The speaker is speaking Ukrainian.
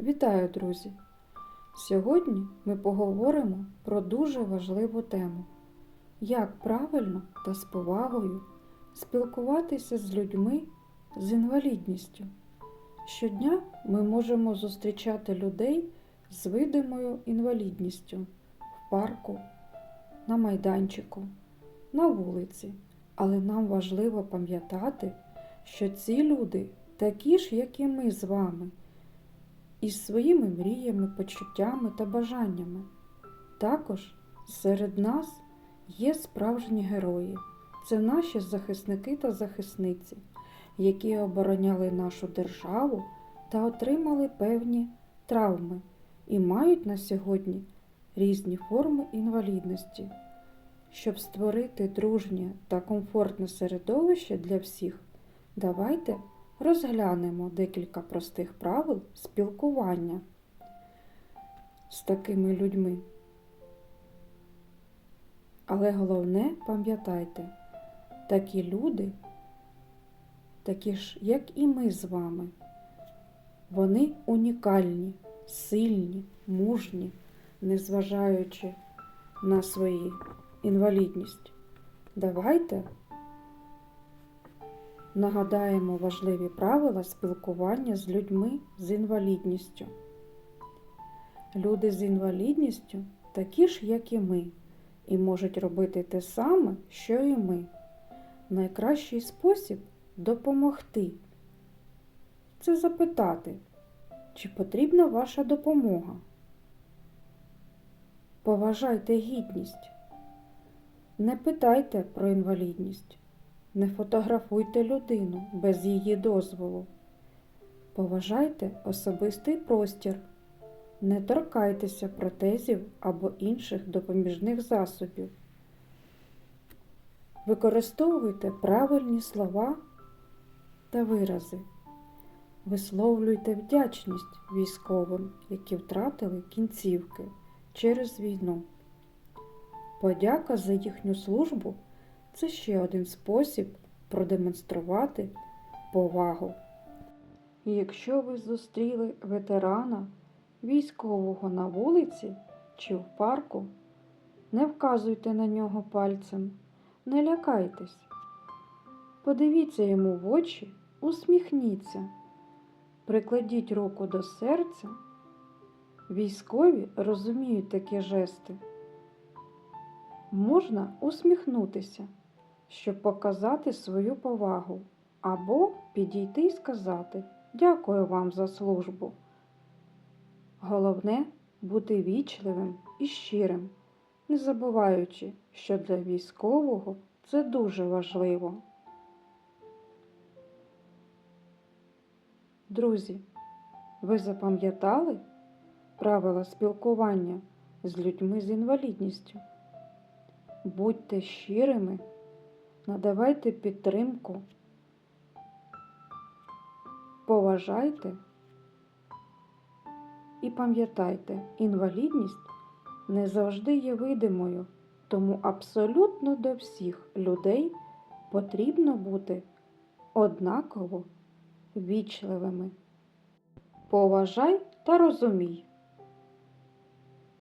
Вітаю, друзі! Сьогодні ми поговоримо про дуже важливу тему: як правильно та з повагою спілкуватися з людьми з інвалідністю. Щодня ми можемо зустрічати людей з видимою інвалідністю в парку, на майданчику, на вулиці. Але нам важливо пам'ятати, що ці люди такі ж, як і ми з вами із своїми мріями, почуттями та бажаннями. Також серед нас є справжні герої. Це наші захисники та захисниці, які обороняли нашу державу та отримали певні травми і мають на сьогодні різні форми інвалідності. Щоб створити дружнє та комфортне середовище для всіх, давайте розглянемо декілька простих правил спілкування з такими людьми. Але головне пам'ятайте, такі люди, такі ж, як і ми з вами, вони унікальні, сильні, мужні, незважаючи на свою інвалідність. Давайте нагадаємо важливі правила спілкування з людьми з інвалідністю. Люди з інвалідністю такі ж, як і ми, і можуть робити те саме, що і ми. Найкращий спосіб допомогти це запитати, чи потрібна ваша допомога. Поважайте гідність. Не питайте про інвалідність. Не фотографуйте людину без її дозволу. Поважайте особистий простір. Не торкайтеся протезів або інших допоміжних засобів. Використовуйте правильні слова та вирази. Висловлюйте вдячність військовим, які втратили кінцівки через війну. Подяка за їхню службу це ще один спосіб продемонструвати повагу. І якщо ви зустріли ветерана військового на вулиці чи в парку, не вказуйте на нього пальцем, не лякайтесь. Подивіться йому в очі, усміхніться, прикладіть руку до серця. Військові розуміють такі жести. Можна усміхнутися щоб показати свою повагу, або підійти і сказати Дякую вам за службу. Головне бути вічливим і щирим, не забуваючи, що для військового це дуже важливо. Друзі, ви запам'ятали правила спілкування з людьми з інвалідністю? Будьте щирими надавайте підтримку, поважайте і пам'ятайте, інвалідність не завжди є видимою, тому абсолютно до всіх людей потрібно бути однаково вічливими. Поважай та розумій.